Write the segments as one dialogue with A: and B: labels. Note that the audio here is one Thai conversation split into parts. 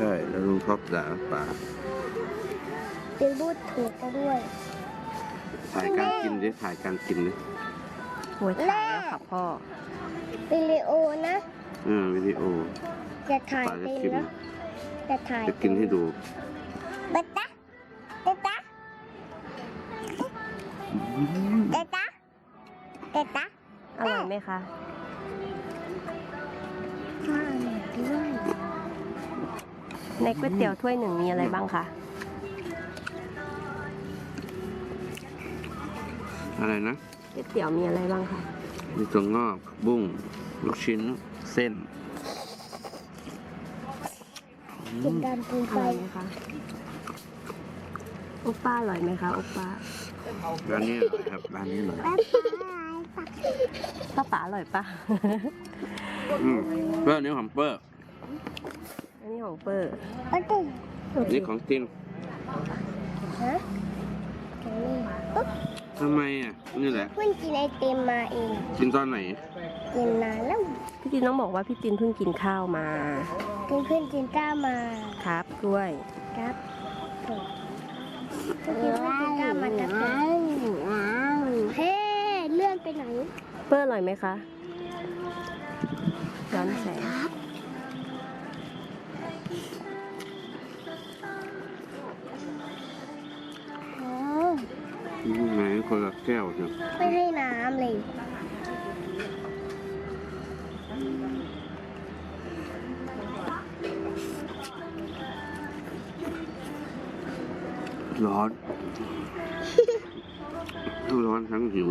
A: ใช่แล้วลุงชอบด่าป่า
B: เป็นบูดถูกก็ด้วย
A: ถ่ายการกินดิถ่ายการกินดิ
C: โอ้ยถ่ายแล้วค่ะพ่อ
B: วิดีโอนะ
A: อ่าวิดีโอ
B: จะถ่าย
A: ป่าจะ
B: เป็น
A: กิน
B: นะจะถ่าย
A: จะกินให้ดู
B: เบต้าเบต้าเบต้าเบต้า
C: อร่อยไหมคะ
B: ข้าวหน่อยด้วย
C: ในก๋วยเตี๋ยวถ้วยหนึ่งมีอะไรบ้างคะ
A: อะไรนะ
C: ก๋วยเตี๋ยวมีอะไรบ้างคะ
A: มีตัวงอกผักบุ้ง ลูกชิ้น เส้น
B: กินดันปู
C: อ
B: ไป
C: ร่อยไหมคะโอป้าอร่อยไหมคะโอป้า
A: ร้านนี้อร่อยครับร้านนี้อร่อย
B: แป๊บป๊า
C: ป้าป๋าอร่อยปะ
A: อืมเปอร์นี่ของเปอร์
C: อั นนี้ของเปอร์
B: โอ้ย
C: โอเค
A: นี่ของจริง
B: ฮะแค่นี้ปุ๊บ
A: ทำไมอะ นี่แหละ
B: เพิ่งกินไอติมมาเอง
A: กินตอนไหน
B: กินนานแล้ว
C: พี่จินต้องบอกว่าพี่จินเพิ่งกินข้าวมา
B: กินเพื่อนกินก้ามา
C: ครับกล้วย
B: ครับถูกเพื่อนกินเพื่อนกินก้ามาครับเฮ้เลื่อนไปไหน
C: เปอร์อร่อยไหมคะ
A: ไหนคนละแก้วจ้ะ
B: ไม่ให้น้ำเลย
A: ร้อน ทั้งร้อนทั้งหิว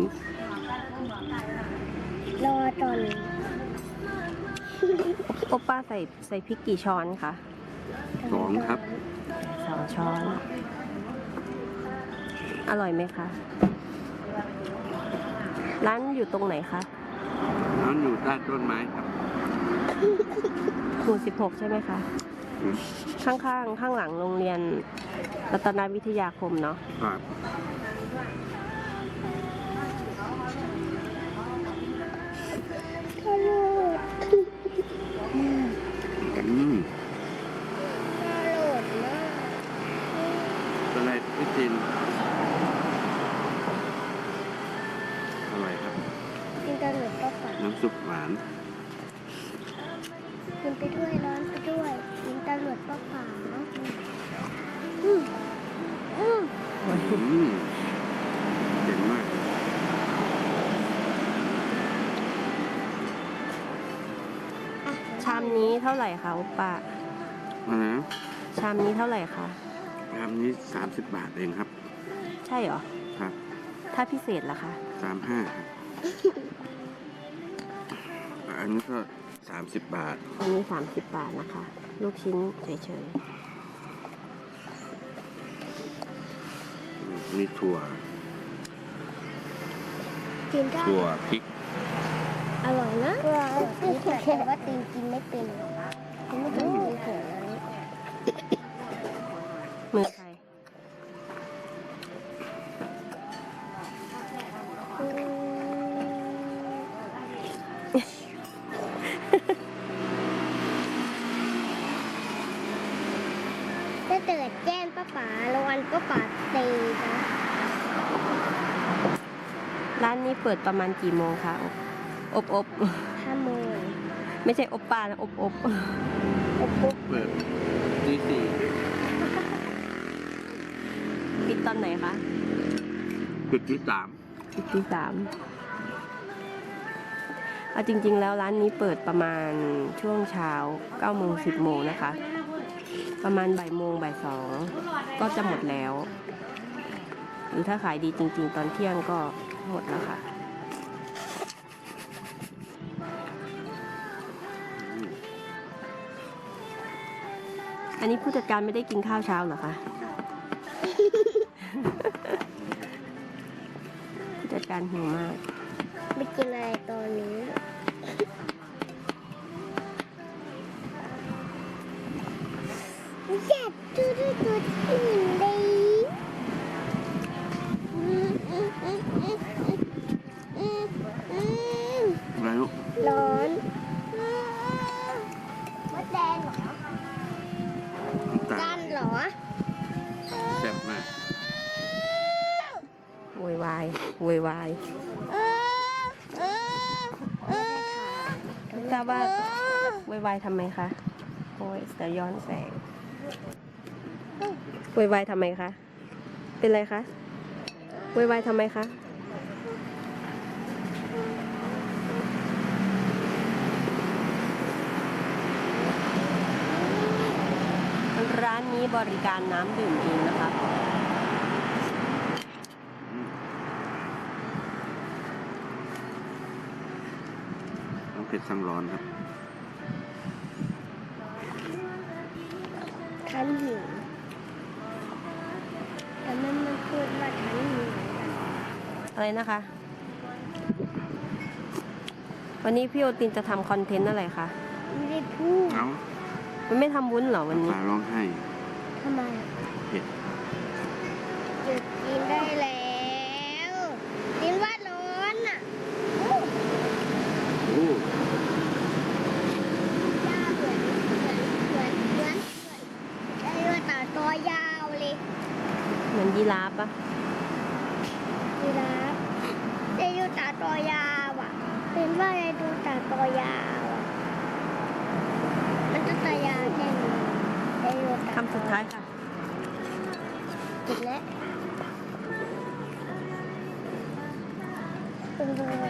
B: รอจน
C: โอป้าใส่ใส่พริกกี่ช้อนคะ
A: สองครับ
C: สองช้อน อร่อยไหมคะ ร้านอยู่ตรงไหนคะ
A: ร้านอยู่ใต้ต้นไม้ครับ
C: หมู่สิบหกใช่ไหมคะ
A: อืม
C: ข้างๆ ข้างหลังโรงเรียนรัตนวิทยาคมเนาะ
A: ครับ
B: ทะลุ
A: อืม
B: ทะลุมาก
A: อะไรพี่จินอร่อยครับ
B: กินตะหลุดก็ฝัน
A: น้ำ ซุปหวาน
B: กินไปด้วยร้อนไปด้วยกินตะหลุดก็ฝันอืมอืม
A: อืมเจ๋งมาก
B: อะ
C: ชามนี้เท่าไหร่คะโอป้า
A: อะไรนะ
C: ชามนี้เท่าไหร่คะ
A: ชามนี้สามสิบบาทเองครับ
C: ใช่เหรอ
A: ครับ
C: ถ้าพิเศษล่ะคะ
A: สามห้าครับ อันนี้ก็สามสิบบาท
C: อันนี้สามสิบบาทนะคะ ลูกชิ้นเฉย
A: มีถั่ว
B: กินได้
A: ถั่วพริก
B: อร่อยนะนี่แต่ว่าตีนกินไม่เป็นกินไม่เป็นกินเฉยๆ
C: ๆมือ
B: เกิดแจ้งป้าป๋าระวันป้าป๋าตีนะ
C: ร้านนี้เปิดประมาณกี่โมงคะอบอบอบ
B: ห้าโมง
C: ไม่ใช่อบป้านะอบอบ
B: ปุ๊บปุ๊บ
A: เปิดตีสี่
C: ปิดตอนไหนคะ
A: จุดที่สาม
C: ปิดที่สามเอาจริง ๆ แล้วร้านนี้เปิดประมาณช่วงเช้า9โมง10โมงนะคะ ประมาณบ่ายโมงบ่ายสองก็จะหมดแล้ว หรือถ้าขายดีจริง ๆ ตอนเที่ยงก็หมดแล้วค่ะอันนี้ผู้จัดการไม่ได้กินข้าวเช้าเหรอคะผู้จัดการหิวมาก
B: ไม่กินอะไรตอนนี้
C: โวยวายไม่ทราบว่าโวยวายทำไมคะโอ้ยจะย้อนแสงโวยวายทำไมคะ เป็นไรคะโวยวายทำไมคะร้านนี้บริการน้ำดื่มเองนะคะ
A: ต้องเผ็ดสั่งร้อนครับ
B: ฉันหิวแต่มันมันพูดว่าฉันหิว
C: อะไรนะคะ วันนี้พี่โอตินจะทำคอนเทนต์อะไรคะ
B: ไม่ได้พูด
A: เอา
C: มันไม่ทำวุ้นเหรอวันนี้
A: ปลาร้องไห้
B: ทำไม
A: เผ็ด
B: หยุดกินได้แล้วกินว่าร้อนอะ
A: โอ้
B: ยาวเหมือนเหมือนเหมือนเหมือนไอ้ว่าต่อตัวยาวเลย
C: เหมือน ยีราฟปะ
B: ยีราฟไอ้ดูตาตัวยาวอะ เป็นว่าไอ้ดูตาตัวยาวอะ มันจะตายาวแค่ไหนไอ้ดูตา
C: คำสุดท้ายค่ะ
B: ติดแล้วเป็นเลย